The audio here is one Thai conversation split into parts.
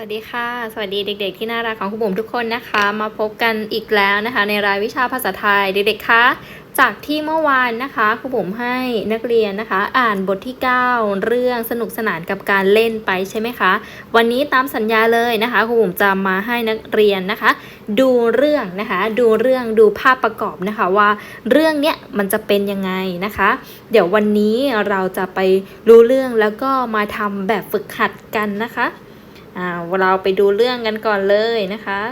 สวัสดีค่ะ สวัสดีเด็ก ๆ ที่น่ารักของคุณบุ๋มทุกคนนะคะ มาพบกันอีกแล้วนะคะ ในรายวิชาภาษาไทยเด็กๆคะจากที่เมื่อวานนะคะครูบุ๋มให้นักเรียนนะคะ อ่านบทที่ 9 เรื่องสนุกสนานกับการเล่นไปใช่ไหมคะ วันนี้ตามสัญญาเลยนะคะครูบุ๋มจะมาให้นักเรียนนะคะ ดูเรื่องนะคะ ดูเรื่องดูภาพประกอบนะคะว่าเรื่องเนี้ยมันจะเป็นยังไงนะคะ เดี๋ยววันนี้เราจะไปรู้เรื่องแล้วก็มาทำแบบฝึกหัดกันนะคะ อ่าเราไปดูเรื่องกันก่อนเลยนะคะ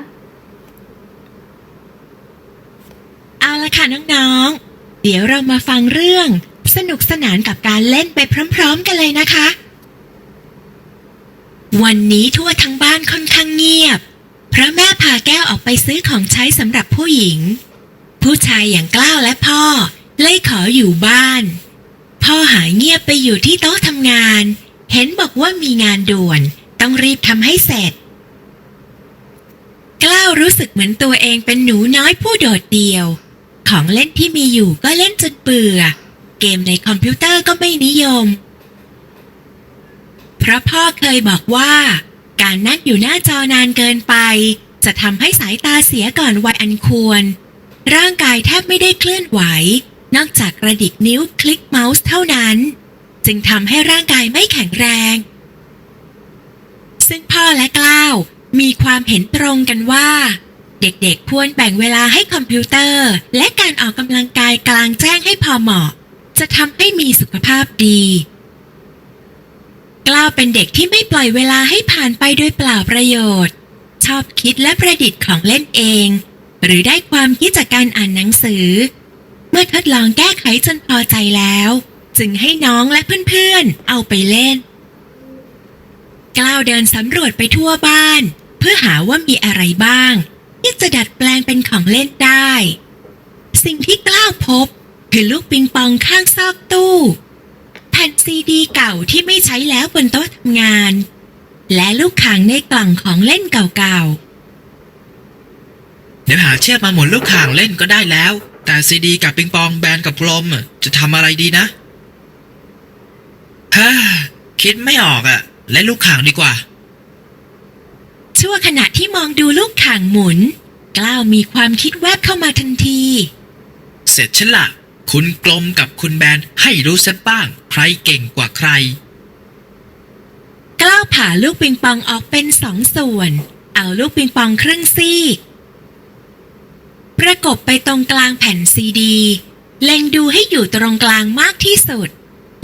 เอาละค่ะน้องๆ เดี๋ยวเรามาฟังเรื่อง สนุกสนานกับการเล่นไปพร้อม ๆ กันเลยนะคะ วันนี้ทั่วทั้งบ้านค่อนข้างเงียบเพราะแม่พาแก้วออกไปซื้อของใช้สำหรับผู้หญิง ผู้ชายอย่างกล้าวและพ่อ เลยขออยู่บ้าน พ่อหายเงียบไปอยู่ที่โต๊ะทำงาน เห็นบอกว่ามีงานด่วน ต้องรีบทำให้เสร็จ กล้าวรู้สึกเหมือนตัวเองเป็นหนูน้อยผู้โดดเดี่ยว ของเล่นที่มีอยู่ก็เล่นจนเบื่อ เกมในคอมพิวเตอร์ก็ไม่นิยม เพราะพ่อเคยบอกว่า การนั่งอยู่หน้าจอนานเกินไป จะทำให้สายตาเสียก่อนวัยอันควร ร่างกายแทบไม่ได้เคลื่อนไหว นอกจากกระดิกนิ้วคลิกเมาส์เท่านั้น จึงทำให้ร่างกายไม่แข็งแรง ซึ่งพ่อและกล้าวมีความเห็นตรงกันว่า เด็กๆควรแบ่งเวลาให้คอมพิวเตอร์ และการออกกำลังกายกลางแจ้งให้พอเหมาะ จะทำให้มีสุขภาพดี กล้าวเป็นเด็กที่ไม่ปล่อยเวลาให้ผ่านไปโดยเปล่าประโยชน์ ชอบคิดและประดิษฐ์ของเล่นเอง หรือได้ความคิดจากการอ่านหนังสือ เมื่อทดลองแก้ไขจนพอใจแล้ว จึงให้น้องและเพื่อนๆ เอาไปเล่น กล้าวเดินสำรวจไปทั่วบ้าน เพื่อหาว่ามีอะไรบ้าง ที่จะดัดแปลงเป็นของเล่นได้ สิ่งที่กล้าวพบ คือลูกปิงปองข้างซอกตู้แผ่นซีดีเก่าที่ไม่ใช้แล้วบนโต๊ะทำงาน และลูกขังในกล่องของเล่นเก่าๆเดี๋ยวหาเชือกมาหมุนลูกข่างเล่นก็ได้แล้ว แต่ซีดีกับปิงปองแบนกับกลมจะทำอะไรดีนะฮ่าคิดไม่ออกอะ เล่นลูกข่างดีกว่าๆชั่วขณะที่มองดูลูกข่างหมุน กล้าวมีความคิดแวบเข้ามาทันที เสร็จฉันละคุณกลมกับคุณแบนให้รู้สักบ้าง ใครเก่งกว่าใคร กล้าวผ่าลูกปิงปองออกเป็นสองส่วน เอาลูกปิงปองครึ่งซีก ประกบไปตรงกลางแผ่นซีดี เล็งดูให้อยู่ตรงกลางมากที่สุด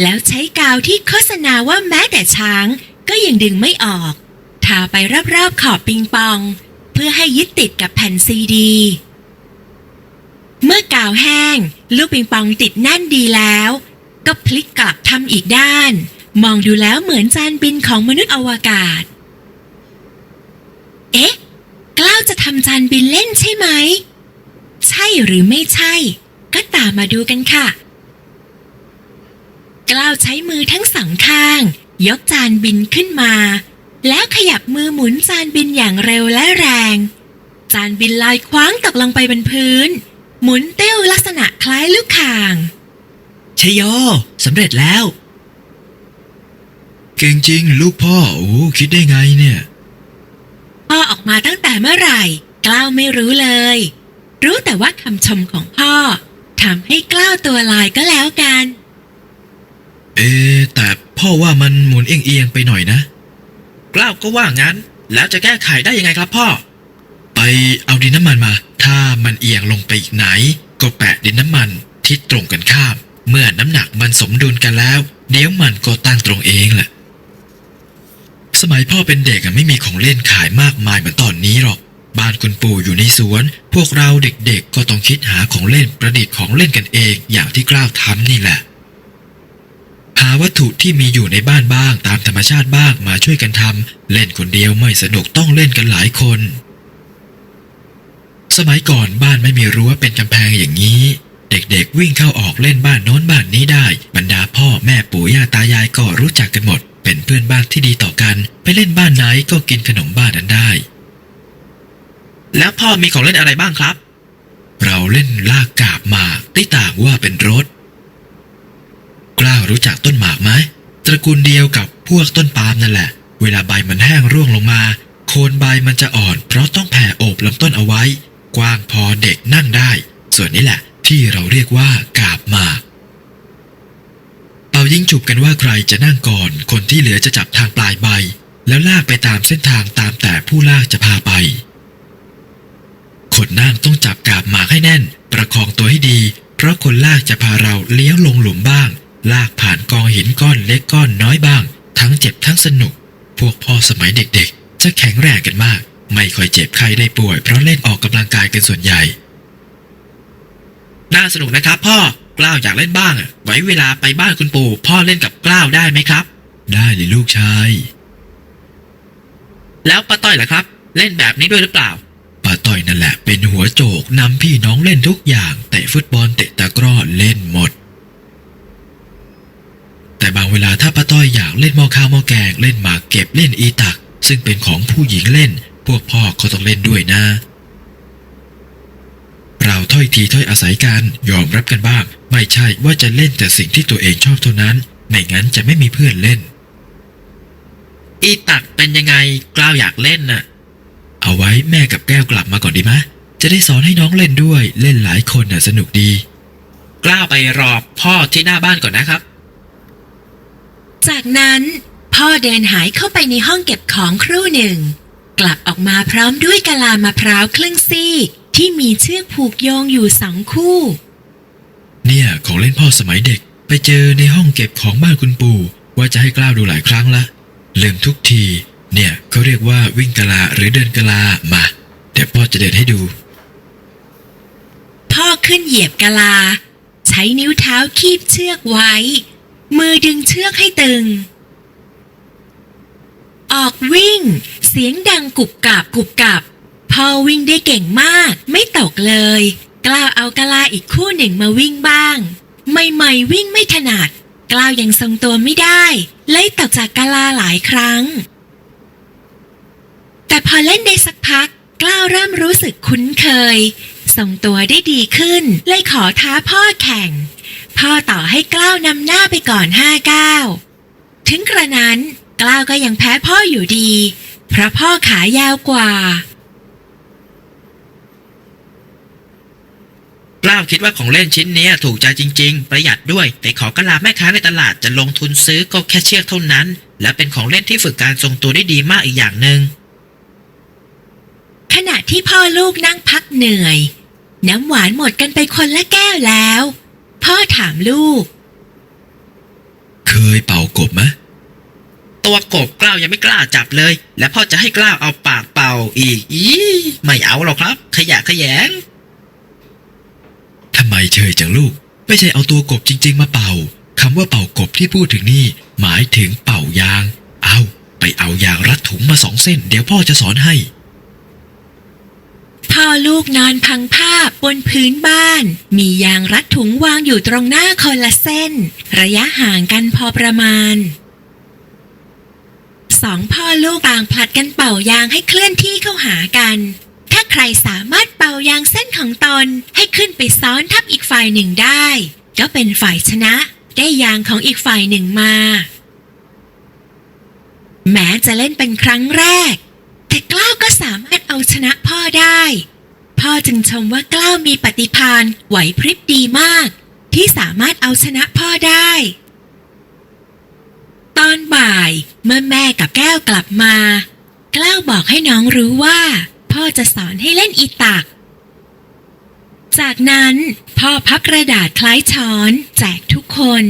แล้วใช้กาวที่โฆษณาว่าแม้แต่ช้าง ก็ยังดึงไม่ออก ทาไปรอบๆขอบปิงปอง เพื่อให้ยึดติดกับแผ่นซีดี เมื่อกาวแห้ง ลูกปิงปองติดแน่นดีแล้ว ก็พลิกกลับทำอีกด้าน มองดูแล้วเหมือนจานบินของมนุษย์อวกาศ เอ๊ะกล้าวจะทำจานบินเล่นใช่ไหม ใช่หรือไม่ใช่ ก็ตามมาดูกันค่ะ กล้าวใช้มือทั้งสองข้าง ยกจานบินขึ้นมา แล้วขยับมือหมุนจานบินอย่างเร็วและแรง จานบินลอยคว้างตกลงไปบนพื้น หมุนเตี้ยวลักษณะคล้ายลูกข่างชโยสำเร็จแล้ว เก่งจริงลูกพ่อโอ้คิดได้ไงเนี่ย พ่อออกมาตั้งแต่เมื่อไหร่กล้าวไม่รู้เลย รู้แต่ว่าคำชมของพ่อทำให้กล้าวตัวลอยก็แล้วกัน เอ๊ะแต่ พ่อว่ามันหมุนเอียงๆไปหน่อยนะกล้าวก็ว่างั้น แล้วจะแก้ไขได้ยังไงครับพ่อ ไปเอาดินน้ำมันมา ถ้ามันเอียงลงไปอีกไหน ก็แปะดินน้ำมันที่ตรงกันข้าม เมื่อน้ำหนักมันสมดุลกันแล้ว เดี๋ยวมันก็ตั้งตรงเองแหละ สมัยพ่อเป็นเด็กอะไม่มีของเล่นขายมากมายเหมือนตอนนี้หรอก บ้านคุณปู่อยู่ในสวน พวกเราเด็กๆก็ต้องคิดหาของเล่นประดิษฐ์ของเล่นกันเอง อย่างที่กล้าวทำนี่แหละ หาวัตถุที่มีอยู่ในบ้านบ้างตามธรรมชาติบ้างมาช่วยกันทำเล่นคนเดียวไม่สนุกต้องเล่นกันหลายคน สมัยก่อนบ้านไม่มีรั้วเป็นกำแพงอย่างนี้ เด็กๆวิ่งเข้าออกเล่นบ้านโน้นบ้านนี้ได้ บรรดาพ่อแม่ปู่ย่าตายายก็รู้จักกันหมด เป็นเพื่อนบ้านที่ดีต่อกัน ไปเล่นบ้านไหนก็กินขนมบ้านนั้นได้ แล้วพ่อมีของเล่นอะไรบ้างครับ เราเล่นลากกาบมากที่ต่างว่าเป็นรถ กล้ารู้จักต้นหมากไหมตระกูลเดียวกับพวกต้นปาล์มนั่นแหละ เวลาใบมันแห้งร่วงลงมา โคนใบมันจะอ่อน เพราะต้องแผ่โอบลำต้นเอาไว้ กว้างพอเด็กนั่งได้ ส่วนนี้แหละ ที่เราเรียกว่ากาบหมาก เป่ายิงฉุบกันว่าใครจะนั่งก่อน คนที่เหลือจะจับทางปลายใบ แล้วลากไปตามเส้นทางตามแต่ผู้ลากจะพาไปคนนั่งต้องจับกาบหมากให้แน่น ประคองตัวให้ดี เพราะคนลากจะพาเราเลี้ยวลงหลุมบ้าง ลากผ่านกองหินก้อนเล็กก้อนน้อยบ้าง ทั้งเจ็บทั้งสนุก พวกพ่อสมัยเด็กๆ จะแข็งแรงกันมาก ไม่ค่อยเจ็บใครได้ป่วย เพราะเล่นออกกำลังกายกันส่วนใหญ่ น่าสนุกนะครับพ่อกล้าวอยากเล่นบ้างอะไว้เวลาไปบ้านคุณปู่พ่อเล่นกับกล้าวได้ไหมครับ ได้เลยลูกชาย แล้วป้าต้อยล่ะครับ เล่นแบบนี้ด้วยหรือเปล่าป้าต้อยนั่นแหละเป็นหัวโจกนำพี่น้องเล่นทุกอย่างเตะฟุตบอลเตะตะกร้อเล่นหมดแต่บาง เวลาถ้าป้าต้อยอยากเล่นหม้อข้าวหม้อแกงเล่นหมากเก็บเล่นอีตัก ซึ่งเป็นของผู้หญิงเล่น พวกพ่อก็ต้องเล่นด้วยนะเราถ้อยทีถ้อยอาศัยกันยอมรับกันบ้าง ไม่ใช่ว่าจะเล่นแต่สิ่งที่ตัวเองชอบเท่านั้นไม่งั้นจะไม่มีเพื่อนเล่น อีตักเป็นยังไงกล้าวอยากเล่นน่ะ เอาไว้แม่กับแก้วกลับมาก่อนดีมะ จะได้สอนให้น้องเล่นด้วยเล่นหลายคนน่ะสนุกดี กล้าวไปรอพ่อที่หน้าบ้านก่อนนะครับ จากนั้น พ่อเดินหายเข้าไปในห้องเก็บของครู่หนึ่ง กลับออกมาพร้อมด้วยกะลามะพร้าวครึ่งซีกที่มีเชือกผูกโยงอยู่สองคู่ เนี่ยของเล่นพ่อสมัยเด็ก ไปเจอในห้องเก็บของบ้านคุณปู่ ว่าจะให้กล้าวดูหลายครั้งละลืมทุกที เนี่ยเขาเรียกว่าวิ่งกะลาหรือเดินกะลามาเดี๋ยวพ่อจะเดินให้ดู พ่อขึ้นเหยียบกะลา ใช้นิ้วเท้าคีบเชือกไว้ มือดึงเชือกให้ตึง ออกวิ่ง เสียงดังกุบกับกุบกับพ่อวิ่งได้เก่งมาก ไม่ตกเลย กล้าวเอากะลาอีกคู่หนึ่งมาวิ่งบ้าง ใหม่ๆวิ่งไม่ถนัด กล้าวยังทรงตัวไม่ได้เลยตกจากกะลาหลายครั้ง แต่พอเล่นได้สักพัก กล้าวเริ่มรู้สึกคุ้นเคย ทรงตัวได้ดีขึ้นเลยขอท้าพ่อแข่ง พ่อต่อให้กล้าวนำหน้าไปก่อนห้าก้าวถึงกระนั้นกล้าวก็ยังแพ้พ่ออยู่ดี เพราะพ่อขายาวกว่า กล้าวคิดว่าของเล่นชิ้นเนี้ยถูกใจจริง ๆ ประหยัดด้วย แต่ขอกะลาแม่ค้าในตลาดจะลงทุนซื้อก็แค่เชือกเท่านั้น และเป็นของเล่นที่ฝึกการทรงตัวได้ดีมากอีกอย่างหนึ่งขณะที่พ่อลูกนั่งพักเหนื่อย น้ำหวานหมดกันไปคนละแก้วแล้ว พ่อถามลูก เคยเป่ากบไหมตัวกบกล้าวยังไม่กล้าจับเลย และพ่อจะให้กล้าวเอาปากเป่าอีกอีไม่เอาหรอกครับ ขยะแขยงทำไมเฉยจังลูก ไม่ใช่เอาตัวกบจริง ๆ มาเป่าคำว่าเป่ากบที่พูดถึงนี่ หมายถึงเป่ายาง เอา ไปเอายางรัดถุงมาสองเส้น เดี๋ยวพ่อจะสอนให้ พ่อลูกนอนพังผ้าบนพื้นบ้าน มียางรัดถุงวางอยู่ตรงหน้าคนละเส้น ระยะห่างกันพอประมาณสองพ่อลูกต่างผลัดกันเป่ายางให้เคลื่อนที่เข้าหากัน ถ้าใครสามารถเป่ายางเส้นของตนให้ขึ้นไปซ้อนทับอีกฝ่ายหนึ่งได้ ก็เป็นฝ่ายชนะ ได้ยางของอีกฝ่ายหนึ่งมา แม้จะเล่นเป็นครั้งแรก แต่กล้าวก็สามารถเอาชนะพ่อได้ พ่อจึงชมว่ากล้าวมีปฏิภาณไหวพริบดีมาก ที่สามารถเอาชนะพ่อได้ ตอนบ่ายเมื่อแม่กับแก้วกลับมา กล้าวบอกให้น้องรู้ว่า พ่อจะสอนให้เล่นอีตัก จากนั้นพ่อพับกระดาษคล้ายช้อน แจกทุกคน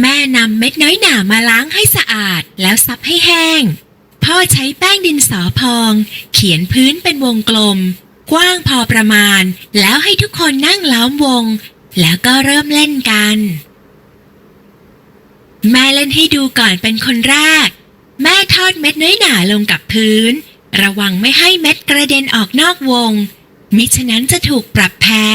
แม่นำเม็ดน้อยหนามาล้างให้สะอาดแล้วซับให้แห้ง พ่อใช้แป้งดินสอพอง เขียนพื้นเป็นวงกลม กว้างพอประมาณ แล้วให้ทุกคนนั่งล้อมวง แล้วก็เริ่มเล่นกัน แม่เล่นให้ดูก่อนเป็นคนแรก แม่ทอดเม็ดน้อยหนาลงกับพื้น ระวังไม่ให้เม็ดกระเด็นออกนอกวง มิฉะนั้นจะถูกปรับแพ้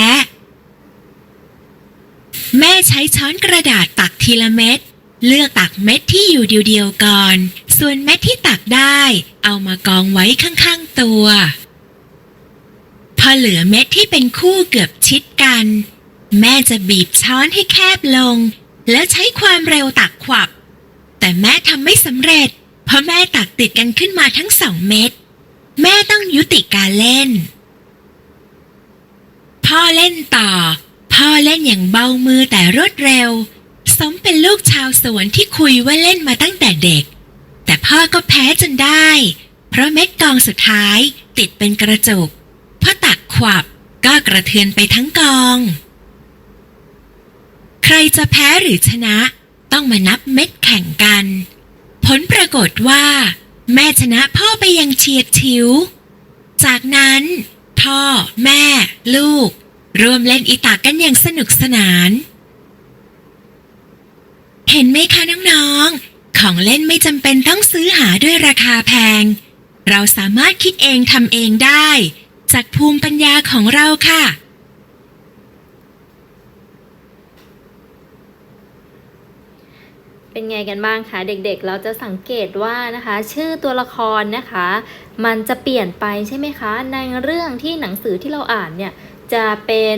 แม่ใช้ช้อนกระดาษตักทีละเม็ดเลือกตักเม็ดที่อยู่เดียวๆก่อน ส่วนเม็ดที่ตักได้เอามากองไว้ข้างๆตัว พอเหลือเม็ดที่เป็นคู่เกือบชิดกัน แม่จะบีบช้อนให้แคบลง แล้วใช้ความเร็วตักขวับ แต่แม่ทำไม่สำเร็จ เพราะแม่ตักติดกันขึ้นมาทั้งสองเม็ด แม่ต้องยุติการเล่น พ่อเล่นต่อ พ่อเล่นอย่างเบามือแต่รวดเร็ว สมเป็นลูกชาวสวนที่คุยว่าเล่นมาตั้งแต่เด็ก แต่พ่อก็แพ้จนได้ เพราะเม็ดกองสุดท้ายติดเป็นกระจุกพอตักขวับก็กระเทือนไปทั้งกอง ใครจะแพ้หรือชนะต้องมานับเม็ดแข่งกัน ผลปรากฏว่า แม่ชนะพ่อไปอยังเฉียดฉิว จากนั้น พ่อ แม่ ลูก รวมเล่นอีตากกันอย่างสนุกสนาน เห็นไหมคะน้องๆ ของเล่นไม่จำเป็นต้องซื้อหาด้วยราคาแพง เราสามารถคิดเองทำเองได้ จากภูมิปัญญาของเราค่ะ เป็นไงกันบ้างคะเด็กๆเราจะสังเกตว่านะคะ ชื่อตัวละครนะคะ มันจะเปลี่ยนไปใช่ไหมคะ ในเรื่องที่หนังสือที่เราอ่านเนี่ยจะเป็น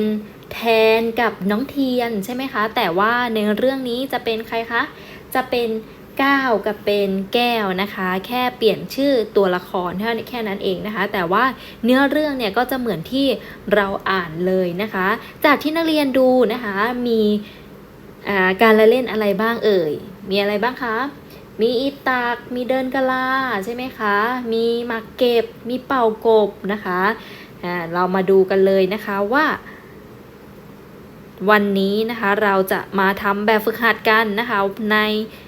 แทนกับน้องเทียนใช่ไหมคะ แต่ว่าในเรื่องนี้จะเป็นใครคะ จะเป็น ก้ากับเป็นแก้วนะคะ แค่เปลี่ยนชื่อตัวละครเท่านี้แค่นั้นเองนะคะ แต่ว่าเนื้อเรื่องเนี่ยก็จะเหมือนที่เราอ่านเลยนะคะ จากที่นักเรียนดูนะคะมีการละเล่นอะไรบ้างเอ่ย มีอะไรบ้างคะ มีอีตากมีเดินกะลาใช่ไหมคะ มีหมากเก็บ มีเป่ากบนะคะอ่าเรามาดูกันเลยนะคะว่า วันนี้นะคะเราจะมาทำแบบฝึกหัดกันนะคะใน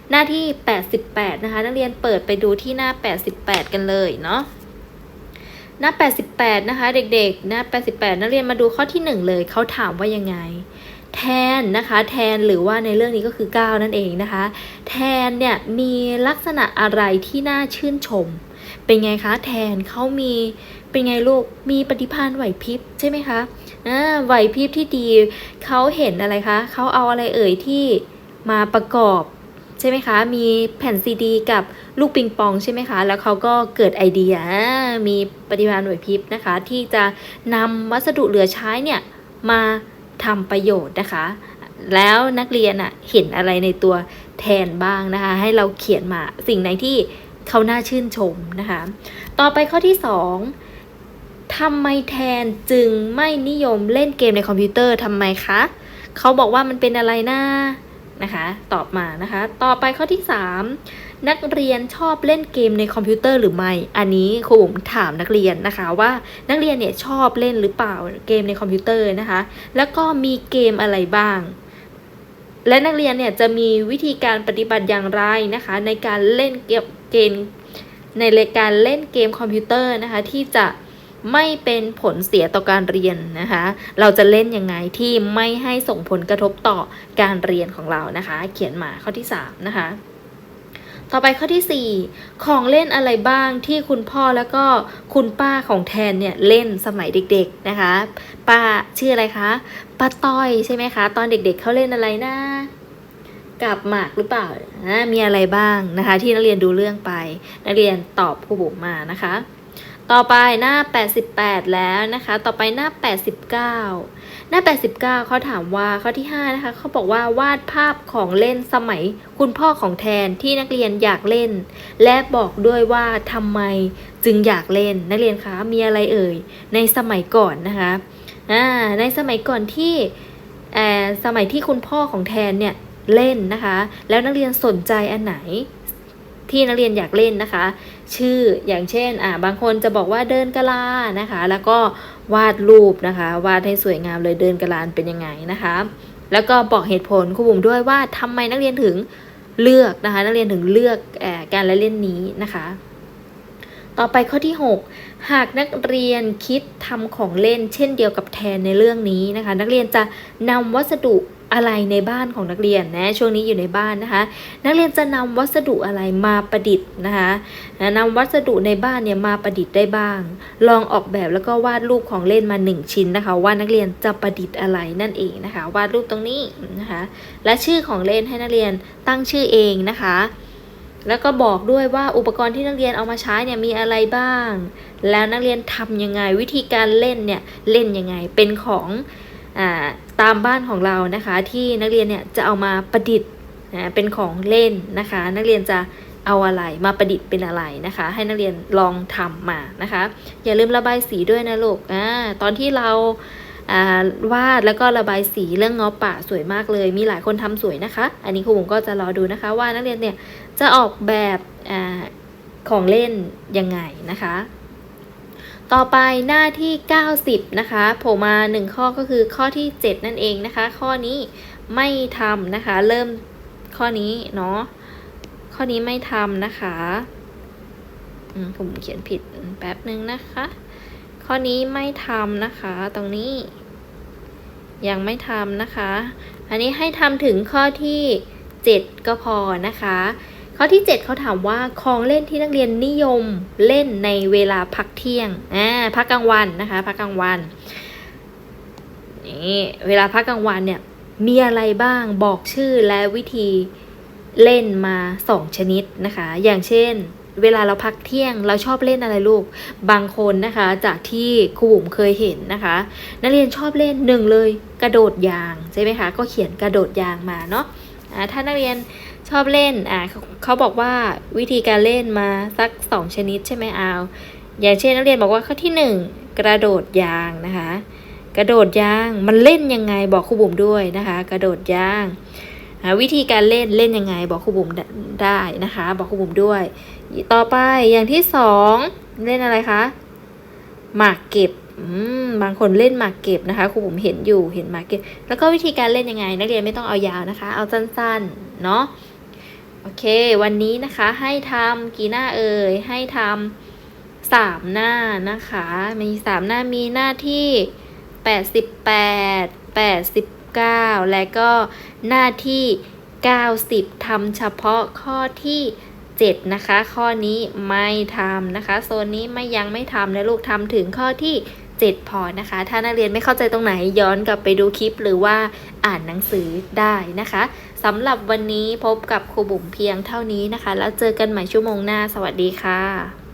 หน้าที่ 88 นะคะ นักเรียนเปิดไปดูที่หน้า 88 กันเลยเนาะหน้า 88 นะคะ เด็กๆ หน้า 88 นักเรียนมาดูข้อที่ 1 เลยเขาถามว่ายังไง แทนนะคะ แทนหรือว่าในเรื่องนี้ก็คือก้าวนั่นเองนะคะ แทนเนี่ยมีลักษณะอะไรที่น่าชื่นชม เป็นไงคะ แทนเขามีเป็นไงลูกมีปฏิภาณไหวพริบใช่ไหมคะ ไหวพริบที่ดีเขาเห็นอะไรคะเขาเอาอะไรเอ่ยที่มาประกอบใช่ไหมคะ มีแผ่นซีดีกับลูกปิงปองใช่ไหมคะ แล้วเขาก็เกิดไอเดีย มีปฏิภาณไหวพริบนะคะ ที่จะนำวัสดุเหลือใช้เนี่ยมาทำประโยชน์นะคะ แล้วนักเรียนอะเห็นอะไรในตัวแทนบ้างนะคะ ให้เราเขียนมาสิ่งไหนที่เขาน่าชื่นชมนะคะ ต่อไปข้อที่ 2 ทำไมแทนจึงไม่นิยมเล่นเกมในคอมพิวเตอร์ทำไมคะ เขาบอกว่ามันเป็นอะไรนะนะคะ ตอบมานะคะ ต่อไปข้อที่ 3 นักเรียนชอบเล่นเกมในคอมพิวเตอร์หรือไม่ อันนี้ครูบุ๋มถามนักเรียนนะคะว่านักเรียนเนี่ยชอบเล่นหรือเปล่าเกมในคอมพิวเตอร์นะคะ แล้วก็มีเกมอะไรบ้าง และนักเรียนเนี่ยจะมีวิธีการปฏิบัติอย่างไรนะคะ ในการเล่นเกมเกมในรายการเล่นเกมคอมพิวเตอร์นะคะที่จะ ไม่เป็นผลเสียต่อการเรียนนะคะ เราจะเล่นยังไงที่ไม่ให้ส่งผลกระทบต่อการเรียนของเรานะคะ เขียนมาข้อที่ 3 นะคะต่อไปข้อที่ 4 ของเล่นอะไรบ้างที่คุณพ่อแล้วก็คุณป้าของแทนเนี่ยเล่นสมัยเด็กๆนะคะ ป้าชื่ออะไรคะ ป้าต้อยใช่ไหมคะ ตอนเด็กๆเขาเล่นอะไรนะ กับหมากหรือเปล่าอ่ามีอะไรบ้างนะคะ ที่นักเรียนดูเรื่องไป นักเรียนตอบผู้บุ๋มมานะคะ ต่อไปหน้า 88 แล้วนะคะ ต่อไปหน้า 89 หน้า 89 เขาถามว่าข้อที่ 5 นะคะเขาบอกว่าวาดภาพของเล่นสมัยคุณพ่อของแทนที่นักเรียนอยากเล่น และบอกด้วยว่าทำไมจึงอยากเล่นนักเรียนคะมีอะไรเอ่ย ในสมัยก่อนนะคะอ่าในสมัยก่อนที่สมัยที่คุณพ่อของแทนเนี่ยเล่นนะคะ แล้วนักเรียนสนใจอันไหนที่นักเรียนอยากเล่นนะคะ ชื่ออย่างเช่นอ่าบางคนจะบอกว่าเดินกะลานะคะ แล้วก็วาดรูปนะคะ วาดให้สวยงามเลยเดินกะลานเป็นยังไงนะคะ แล้วก็บอกเหตุผลครูบุ๋มด้วยว่าทำไมนักเรียนถึงเลือกนะคะ นักเรียนถึงเลือกอการละเล่นนี้นะคะ ต่อไปข้อที่ 6 หากนักเรียนคิดทำของเล่น เช่นเดียวกับแทนในเรื่องนี้นะคะ นักเรียนจะนำวัสดุ อะไรในบ้านของนักเรียนนะช่วงนี้อยู่ในบ้านนะคะ นักเรียนจะนำวัสดุอะไรมาประดิษฐ์นะคะนำวัสดุในบ้านเนี่ยมาประดิษฐ์ได้บ้าง ลองออกแบบแล้วก็วาดรูปของเล่นมา 1 ชิ้นนะคะ ว่านักเรียนจะประดิษฐ์อะไรนั่นเองนะคะ วาดรูปตรงนี้นะคะและชื่อของเล่นให้นักเรียนตั้งชื่อเองนะคะ แล้วก็บอกด้วยว่าอุปกรณ์ที่นักเรียนเอามาใช้เนี่ยมีอะไรบ้าง แล้วนักเรียนทำยังไงวิธีการเล่นเนี่ยเล่นยังไงเป็นของอ่า ตามบ้านของเรานะคะ ที่นักเรียนเนี่ยจะเอามาประดิษฐ์นะเป็นของเล่นนะคะ นักเรียนจะเอาอะไรมาประดิษฐ์เป็นอะไรนะคะ ให้นักเรียนลองทำมานะคะ อย่าลืมระบายสีด้วยนะลูกอ่าตอนที่เราวาดแล้วก็ระบายสีเรื่องเงาะป่าสวยมากเลย มีหลายคนทำสวยนะคะ อันนี้ครูบุ๋มก็จะรอดูนะคะ ว่านักเรียนเนี่ยจะออกแบบอของเล่นยังไงนะคะ ต่อไปหน้าที่ 90 นะคะโผล่มา 1 ข้อก็คือข้อที่ 7 นั่นเองนะคะ ข้อนี้ไม่ทำนะคะ เริ่มข้อนี้เนาะข้อนี้ไม่ทำนะคะผมเขียนผิดแป๊บหนึ่งนะคะ ข้อนี้ไม่ทำนะคะ ตรงนี้ ยังไม่ทำนะคะ อันนี้ให้ทำถึงข้อที่ 7 ก็พอนะคะ ข้อที่ 7เขาถามว่าของเล่นที่นักเรียนนิยมเล่นในเวลาพักเที่ยงอ่าพักกลางวันนะคะพักกลางวันนี่เวลาพักกลางวันเนี่ยมีอะไรบ้างบอกชื่อและวิธีเล่นมา 2 ชนิดนะคะ อย่างเช่น เวลาเราพักเที่ยงเราชอบเล่นอะไรลูก บางคนนะคะ จากที่ครูบุ๋มเคยเห็นนะคะ นักเรียนชอบเล่นหนึ่งเลยกระโดดยางใช่ไหมคะ ก็เขียนกระโดดยางมาเนาะ ถ้านักเรียนชอบเล่นอ่าเขาเขาบอกว่าวิธีการเล่นมาสักสองชนิดใช่ไหมเอาอย่างเช่นนักเรียนบอกว่าข้อที่หนึ่งกระโดดยางนะคะ กระโดดยางมันเล่นยังไงบอกครูบุ๋มด้วยนะคะ กระโดดยางวิธีการเล่นเล่นยังไงบอกครูบุ๋มได้นะคะ บอกครูบุ๋มด้วย ต่อไปอย่างที่สองเล่นอะไรคะหมากเก็บ บางคนเล่นหมากเก็บนะคะครูผมเห็นอยู่เห็นหมากเก็บ แล้วก็วิธีการเล่นยังไง นักเรียนไม่ต้องเอายาวนะคะ เอาสั้นๆเนาะโอเค วันนี้นะคะให้ทำกี่หน้าเอ่ยให้ทำสามหน้านะคะ มีสามหน้ามีหน้าที่แปดสิบแปดแปดสิบเก้าและก็หน้าที่เก้าสิบทำเฉพาะข้อที่7นะคะ ข้อนี้ไม่ทำนะคะ โซนนี้ไม่ยังไม่ทำนะลูกทำถึงข้อที่ 7 พอนะคะ ถ้านักเรียนไม่เข้าใจตรงไหนย้อนกลับไปดูคลิปหรือว่าอ่านหนังสือได้นะคะสำหรับวันนี้พบกับครูบุ๋มเพียงเท่านี้นะคะ แล้วเจอกันใหม่ชั่วโมงหน้า สวัสดีค่ะ